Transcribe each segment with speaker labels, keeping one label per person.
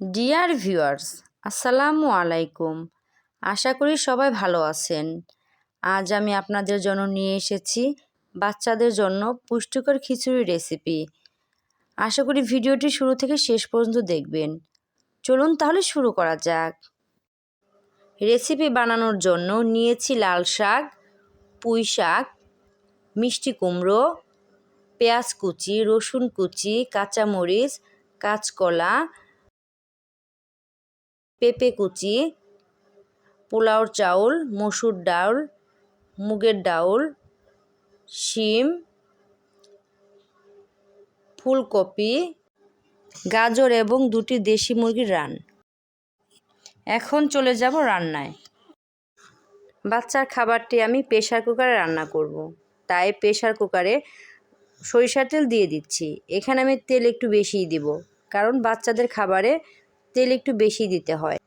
Speaker 1: Dear viewers আসসালামু আলাইকুম। আশা করি সবাই ভালো আছেন। আজ আমি আপনাদের জন্য নিয়ে এসেছি বাচ্চাদের জন্য পুষ্টিকর খিচুড়ি রেসিপি আশা করি ভিডিওটি শুরু থেকে শেষ পর্যন্ত দেখবেন। চলুন তাহলে শুরু করা যাক। রেসিপি বানানোর জন্য নিয়েছি লাল শাক, পুঁই শাক, মিষ্টি কুমড়ো, পেঁয়াজ কুচি, রসুন কুচি, কাঁচামরিচ, কাঁচকলা পেঁপে কুচি পোলাওর চাউল, মসুর ডাউল মুগের ডাউল শিম, ফুলকপি, গাজর এবং দুটি দেশি মুরগির রান। এখন চলে যাব রান্নায়। বাচ্চার খাবারটি আমি প্রেশার কুকারে রান্না করব। তাই প্রেশার কুকারে সরিষার তেল দিয়ে দিচ্ছি। এখানে আমি তেল একটু বেশিই দিব, কারণ বাচ্চাদের খাবারে তেল একটু বেশি দিতে হয়।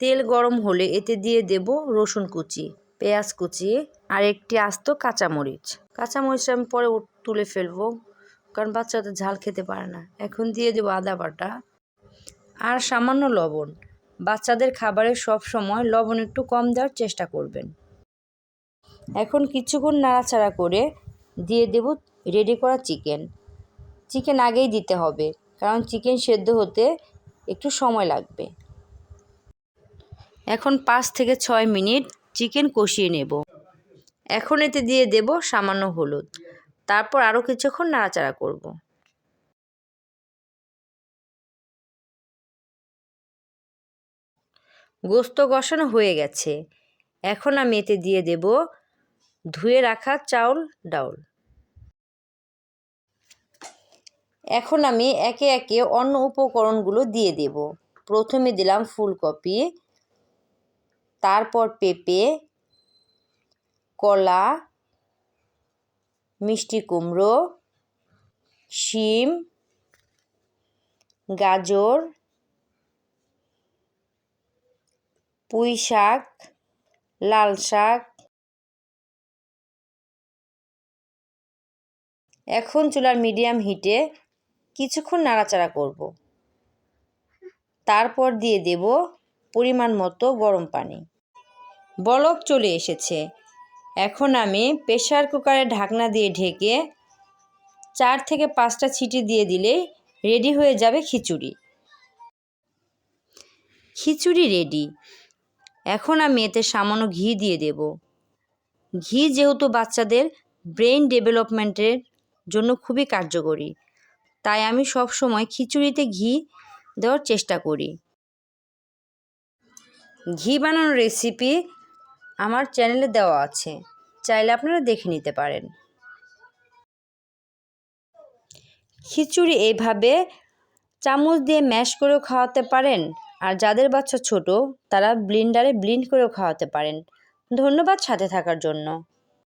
Speaker 1: তেল গরম হলে এতে দিয়ে দেব রসুন কুচি, পেঁয়াজ কুচি আর একটি আস্ত কাঁচামরিচ। কাঁচামরিচ আমি পরে তুলে ফেলব, কারণ বাচ্চাদের ঝাল খেতে পারে না। এখন দিয়ে দেবো আদা বাটা আর সামান্য লবণ। বাচ্চাদের খাবারে সব সময় লবণ একটু কম দেওয়ার চেষ্টা করবেন। এখন কিছুক্ষণ নাড়াচাড়া করে দিয়ে দেব রেডি করা চিকেন চিকেন আগেই দিতে হবে, কারণ চিকেন সেদ্ধ হতে একটু সময় লাগবে। এখন পাঁচ থেকে ছয় মিনিট চিকেন কষিয়ে নেব। এখন এতে দিয়ে দেব সামান্য হলুদ। তারপর আরও কিছুক্ষণ নাড়াচাড়া করব। গোস্ত কষানো হয়ে গেছে। এখন আমি এতে দিয়ে দেব ধুয়ে রাখা চাউল, ডাউল। এখন আমি একে একে অন্য উপকরণগুলো দিয়ে দেব। প্রথমে দিলাম ফুলকপি, তারপর পেঁপে, কলা, মিষ্টি কুমড়ো, শিম, গাজর, পুঁই শাক, লাল শাক। এখন চুলার মিডিয়াম হিটে কিছুক্ষণ নাড়াচাড়া করব। তারপর দিয়ে দেব পরিমাণ মতো গরম পানি। বলক চলে এসেছে। এখন আমি প্রেশার কুকারে ঢাকনা দিয়ে ঢেকে চার থেকে পাঁচটা ছিটি দিয়ে দিলেই রেডি হয়ে যাবে খিচুড়ি। খিচুড়ি রেডি। এখন আমি এতে সামান্য ঘি দিয়ে দেব। ঘি যেহেতু বাচ্চাদের ব্রেন ডেভেলপমেন্টের জন্য খুবই কার্যকরী। তাই আমি সব সময় খিচুড়িতে ঘি দেওয়ার চেষ্টা করি। ঘি বানানোর রেসিপি আমার চ্যানেলে দেওয়া আছে। চাইলে আপনারা দেখে নিতে পারেন। খিচুড়ি এইভাবে চামচ দিয়ে ম্যাশ করেও খাওয়াতে পারেন, আর যাদের বাচ্চা ছোট, তারা ব্লিন্ডারে ব্লিন্ড করেও খাওয়াতে পারেন। ধন্যবাদ সাথে থাকার জন্য।